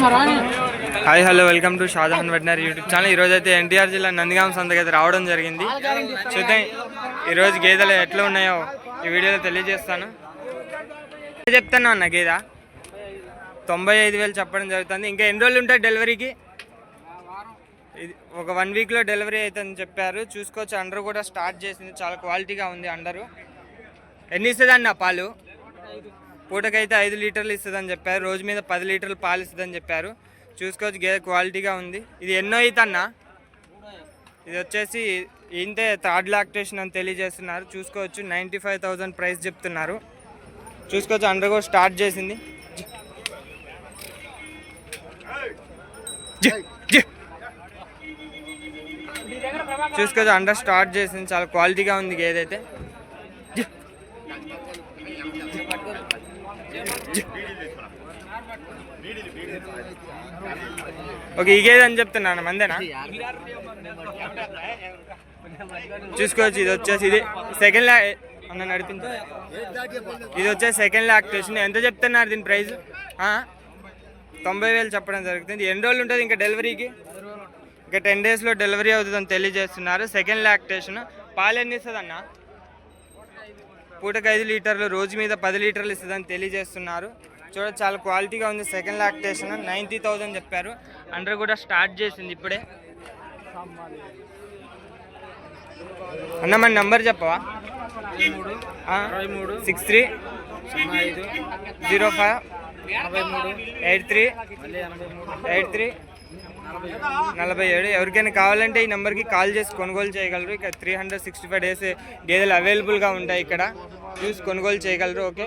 Hi hello welcome to Shahjahan veterinary YouTube channel. ఈరోజు అయితే ఎన్టీఆర్ జిల్లా నందిగామ సంతకి అయితే రావడం జరిగింది. చూద్దాం ఈరోజు గేదెలు ఎట్లా ఉన్నాయో ఈ వీడియోలో తెలియజేస్తాను. చెప్తాను అన్న గేద? తొంభై ఐదు వేలు చెప్పడం జరుగుతుంది. ఇంకా ఎన్ని రోజులు ఉంటాయి డెలివరీకి? ఇది ఒక వన్ వీక్లో డెలివరీ అవుతుందని చెప్పారు. చూసుకోవచ్చు అండర్ కూడా స్టార్ట్ చేసింది. చాలా క్వాలిటీగా ఉంది అండరు. ఎన్ని ఇస్తుంది అన్న పాలు? పూటకైతే ఐదు లీటర్లు ఇస్తుందని చెప్పారు. రోజు మీద పది లీటర్లు పాలు ఇస్తుందని చెప్పారు. చూసుకోవచ్చు గేదె క్వాలిటీగా ఉంది. ఇది ఎన్నో అవుతన్నా ఇది వచ్చేసి ఇంతే థర్డ్ లాక్టేషన్ అని తెలియజేస్తున్నారు. చూసుకోవచ్చు నైంటీ ఫైవ్ థౌజండ్ ప్రైస్ చెప్తున్నారు. చూసుకోవచ్చు అండర్ కూడా స్టార్ట్ చేసింది. చూసుకోవచ్చు అండర్ స్టార్ట్ చేసింది. చాలా క్వాలిటీగా ఉంది గేదైతే అయితే జి. ఓకే ఇగేదని చెప్తున్నాను మందేనా? చూసుకోవచ్చు ఇది వచ్చేసి ఇది సెకండ్ ల్యాక్ అన్న నడిపించు. ఇది వచ్చేసి సెకండ్ లాక్టేషన్ ఎంత చెప్తున్నారు దీని ప్రైస్ తొంభై వేలు చెప్పడం జరుగుతుంది. ఎన్ని రోజులు ఉంటుంది ఇంకా డెలివరీకి ఇంకా టెన్ డేస్లో డెలివరీ అవుతుందని తెలియజేస్తున్నారు. సెకండ్ లాక్టేషన్ పాలు ఎన్ని ఇస్తుంది అన్న పూటకు ఐదు లీటర్లు రోజు మీద పది లీటర్లు ఇస్తుందని తెలియజేస్తున్నారు. చూడ చాలా క్వాలిటీగా ఉంది. సెకండ్ లాక్టేషన్ నైంటీ థౌజండ్ చెప్పారు. అండర్ కూడా స్టార్ట్ చేసింది ఇప్పుడే. అన్న మన నంబర్ చెప్పవా? Six three zero five eight three eight three నలభై ఏడు. ఎవరికైనా కావాలంటే ఈ నెంబర్కి కాల్ చేసి కొనుగోలు చేయగలరు. ఇక three hundred sixty five days గేదెలు అవైలబుల్గా ఉంటాయి ఇక్కడ. చూసి కొనుగోలు చేయగలరు ఓకే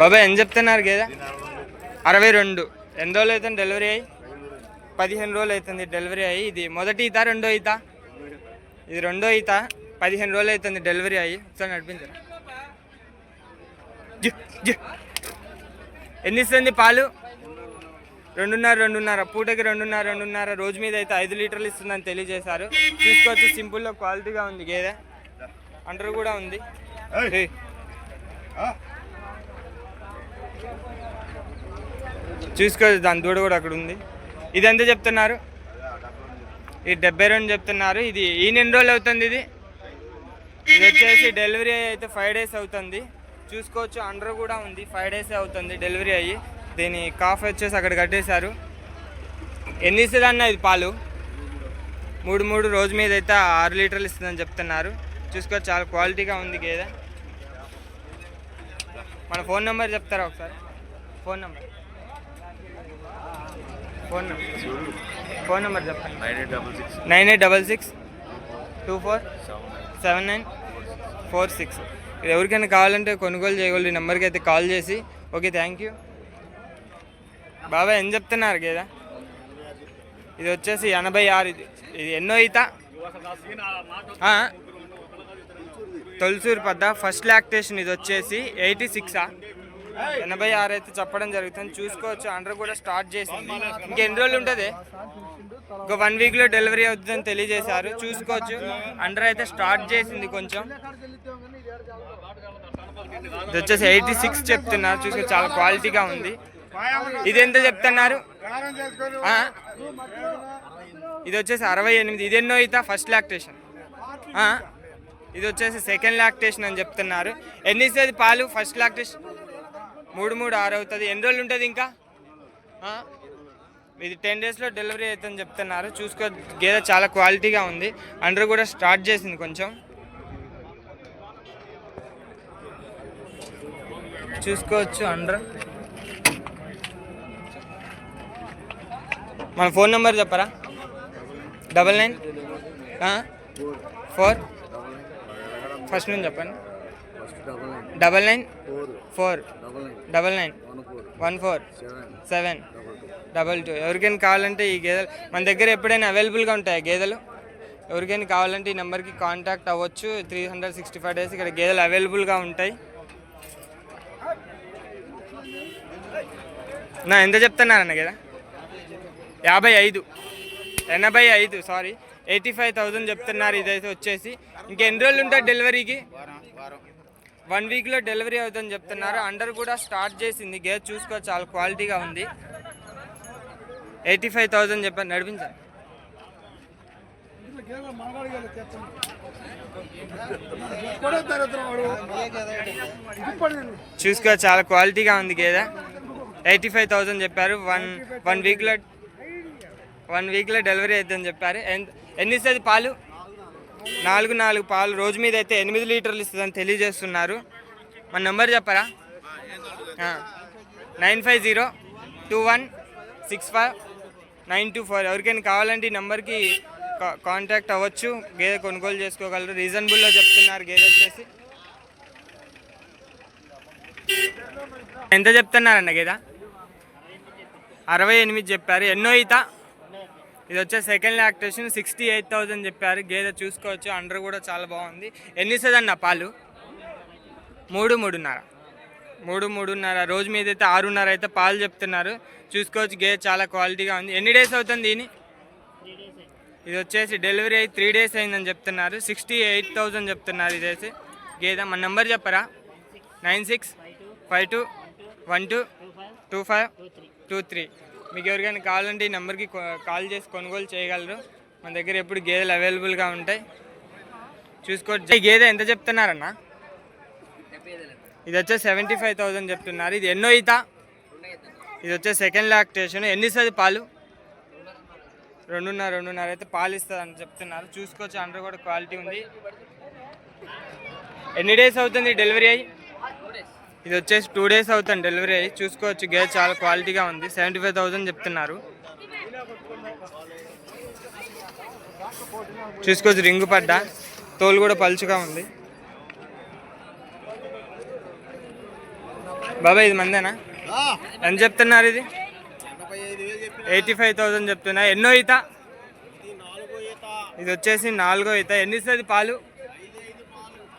బాబాయ్ ఎంత చెప్తున్నారు గేదె? అరవై రెండు. ఎన్ని రోజులు అవుతుంది డెలివరీ అయ్యి? పదిహేను రోజులు అవుతుంది డెలివరీ అయ్యి. ఇది మొదటి ఈత రెండో ఈత? ఇది రెండో ఈత పదిహేను రోజులు అవుతుంది డెలివరీ అయ్యి. ఒకసారి నడిపించరా. ఎన్ని ఇస్తుంది పాలు? రెండున్నర రెండున్నర. పూటకి రెండున్నర రెండున్నర. రోజు మీద అయితే ఐదు లీటర్లు ఇస్తుందని తెలియజేశారు. చూసుకోవచ్చు సింపుల్లో క్వాలిటీగా ఉంది గేదె. అండర్ కూడా ఉంది. చూసుకోవచ్చు దాని దూడ కూడా అక్కడ ఉంది. ఇది ఎంత చెప్తున్నారు? ఇది డెబ్బై రెండు చెప్తున్నారు. ఇది ఈ ఎన్ని రోజులు అవుతుంది ఇది? ఇది వచ్చేసి డెలివరీ అయితే ఫైవ్ డేస్ అవుతుంది. చూసుకోవచ్చు అండర్ కూడా ఉంది. ఫైవ్ డేస్ అవుతుంది డెలివరీ అయ్యి. దీని కాఫ్ వచ్చేసి అక్కడ కట్టేశారు. ఎన్ని ఇస్తుంది అన్న ఇది పాలు? మూడు మూడు రోజు మీద అయితే ఆరు లీటర్లు ఇస్తుందని చెప్తున్నారు. చూసుకోవచ్చు చాలా క్వాలిటీగా ఉంది గేదె. మన ఫోన్ నెంబర్ చెప్తారా ఒకసారి? Phone number. Phone number. Phone number చెప్తాను nine eight double six. Nine eight double six two four seven nine. Four six. ఇది ఎవరికైనా కావాలంటే కొనుగోలు చేయగలరు ఈ నెంబర్కి అయితే కాల్ చేసి. ఓకే థ్యాంక్ యూ బాబాయ్ ఏం చెప్తున్నారు గేదా? ఇది వచ్చేసి ఎనభై ఆరు ఇది ఇది ఎన్నో ఈత? ఆ? తొలసూరు పద్ద. ఫస్ట్ లాక్టేషన్ ఇది వచ్చేసి ఎయిటీ సిక్సా ఎనభై ఆరు అయితే చెప్పడం జరుగుతుంది. చూసుకోవచ్చు. అండర్ కూడా స్టార్ట్ చేసింది. ఇంకెన్ని రోజులు ఉంటుంది? ఒక వన్ వీక్లో డెలివరీ అవుతుందని తెలియజేశారు. చూసుకోవచ్చు. అండర్ అయితే స్టార్ట్ చేసింది కొంచెం. ఇది వచ్చేసి ఎయిటీ సిక్స్ చెప్తున్నారు. చూసుకో చాలా క్వాలిటీగా ఉంది. ఇది ఎంత చెప్తున్నారు? ఇది వచ్చేసి అరవై ఎనిమిది. ఇది ఎన్నో అవుతా ఫస్ట్ లాక్టేషన్ ఇది వచ్చేసి సెకండ్ లాక్టేషన్ అని చెప్తున్నారు. ఎన్ని ఇస్తుంది పాలు? ఫస్ట్ లాక్టేషన్ మూడు మూడు ఆరు అవుతుంది. ఎన్ని రోజులు ఉంటుంది ఇంకా? ఇది టెన్ డేస్లో డెలివరీ అవుతుందని చెప్తున్నారు. చూసుకో గేదె చాలా క్వాలిటీగా ఉంది. అండర్ కూడా స్టార్ట్ చేసింది కొంచెం. చూసుకోవచ్చు అండర్ మన ఫోన్ నెంబర్ చెప్పరా? డబల్ నైన్ ఫోర్ ఫస్ట్ నుంచి చెప్పండి. Double nine. Four. Double nine. One four. One four? Seven. Double two. ఎవరికైనా కావాలంటే ఈ గేదెలు మన దగ్గర ఎప్పుడైనా అవైలబుల్గా ఉంటాయి గేదెలు? ఎవరికైనా కావాలంటే ఈ నెంబర్కి కాంటాక్ట్ అవ్వచ్చు. Three hundred sixty five days ఇక్కడ గేదెలు అవైలబుల్గా ఉంటాయి. నా ఎంత చెప్తున్నారన్న గేద? యాభై ఐదు. ఎనభై ఐదు. సారీ. ఎయిటీ ఫైవ్ థౌజండ్ చెప్తున్నారు ఇదైతే వచ్చేసి. ఇంకెన్ని రోజులు ఉంటుంది డెలివరీకి? వన్ వీక్లో డెలివరీ అవుతుందని చెప్తున్నారు. అండర్ కూడా స్టార్ట్ చేసింది గేర్ చూసుకో చాలా క్వాలిటీగా ఉంది. ఎయిటీ ఫైవ్ థౌజండ్ చెప్పారు నడిపించాలి చూసుకో చాలా క్వాలిటీగా ఉంది గేదె ఎయిటీ ఫైవ్ థౌజండ్ చెప్పారు వన్ వన్ వీక్లో వన్ వీక్లో డెలివరీ అవుతుందని చెప్పారు. ఎంత ఎన్ని ఇస్తుంది పాలు? నాలుగు నాలుగు పాలు. రోజు మీద అయితే ఎనిమిది లీటర్లు ఇస్తుందని తెలియజేస్తున్నారు. మన నెంబర్ చెప్పరా? Nine five zero two one six five nine two four. ఎవరికైనా కావాలంటే ఈ నెంబర్కి కాంటాక్ట్ అవ్వచ్చు. గేదె కొనుగోలు చేసుకోగలరు. రీజనబుల్లో చెప్తున్నారు గేదె వచ్చేసి. ఎంత చెప్తున్నారన్న గేద? అరవై ఎనిమిది చెప్పారు. ఎన్నో ఈత? ఇది వచ్చే second lactation sixty eight thousand చెప్పారు. గేదె చూసుకోవచ్చు. అండర్ కూడా చాలా బాగుంది. ఎన్ని ఇస్తుందన్న పాలు? మూడు మూడున్నర. మూడు మూడున్నర. రోజు మీద అయితే ఆరున్నర అయితే పాలు చెప్తున్నారు. చూసుకోవచ్చు. గేదె చాలా క్వాలిటీగా ఉంది. ఎన్ని డేస్ అవుతుంది దీని? ఇది వచ్చేసి డెలివరీ అయ్యి త్రీ డేస్ అయిందని చెప్తున్నారు. సిక్స్టీ ఎయిట్ థౌజండ్ చెప్తున్నారు ఇదేసి గేదె మన నెంబర్ చెప్పరా? Nine six five two one two two five two three. మీకు ఎవరికైనా కావాలంటే ఈ నెంబర్కి కాల్ చేసి కొనుగోలు చేయగలరు. మన దగ్గర ఎప్పుడు గేదెలు అవైలబుల్గా ఉంటాయి. చూసుకోవచ్చు గేదె ఎంత చెప్తున్నారన్న? ఇది వచ్చే సెవెంటీ ఫైవ్ థౌజండ్ చెప్తున్నారు. ఇది ఎన్నో ఈత? ఇది వచ్చే సెకండ్ లాక్టేషన్. ఎన్ని ఇస్తుంది పాలు? రెండున్నర రెండున్నర అయితే పాలు ఇస్తుంది అని చెప్తున్నారు. చూసుకోవచ్చు అండర్ కూడా క్వాలిటీ ఉంది. ఎన్ని డేస్ అవుతుంది డెలివరీ అయ్యి? ఇది వచ్చేసి టూ డేస్ అవుతుంది డెలివరీ అయ్యి. చూసుకోవచ్చు గేదె చాలా క్వాలిటీగా ఉంది. సెవెంటీ ఫైవ్ థౌసండ్ చెప్తున్నారు. చూసుకోవచ్చు రింగు పడ్డ. తోలు కూడా పలుచుగా ఉంది. బాబా ఇది మందేనా? ఎంత చెప్తున్నారు ఇది? ఎయిటీ ఫైవ్ థౌసండ్ చెప్తున్నా. ఎన్నో ఈత. ఇది వచ్చేసి నాలుగో ఈత. ఎన్ని ఇస్తుంది పాలు?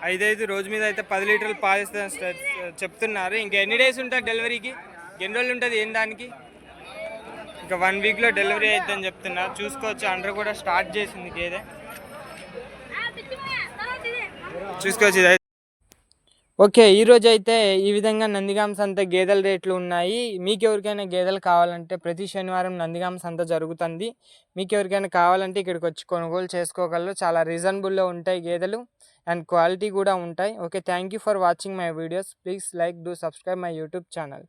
ఐదైదు రోజు మీద అయితే పది లీటర్లు పాలు చెప్తున్నారు. ఇంకా ఎన్ని డేస్ ఉంటుంది డెలివరీకి? ఎన్ని రోజులు ఉంటుంది? ఏం దానికి? ఇంకా వన్ వీక్లో డెలివరీ అవుతుందని చెప్తున్నారు. చూసుకోవచ్చు. అండర్ కూడా స్టార్ట్ చేసింది గేదె చూసుకోవచ్చు ఇది ఓకే ఈరోజు అయితే ఈ విధంగా నందిగాం సంత గేదెల రేట్లు ఉన్నాయి. మీకు ఎవరికైనా గేదెలు కావాలంటే ప్రతి శనివారం నందిగాం సంత జరుగుతుంది. మీకు ఎవరికైనా కావాలంటే ఇక్కడికి వచ్చి కొనుగోలు చేసుకోగలరు. చాలా రీజనబుల్లో ఉంటాయి గేదెలు. అండ్ క్వాలిటీ కూడా ఉంటాయి. Okay thank you for watching my videos. Please like do subscribe my YouTube channel.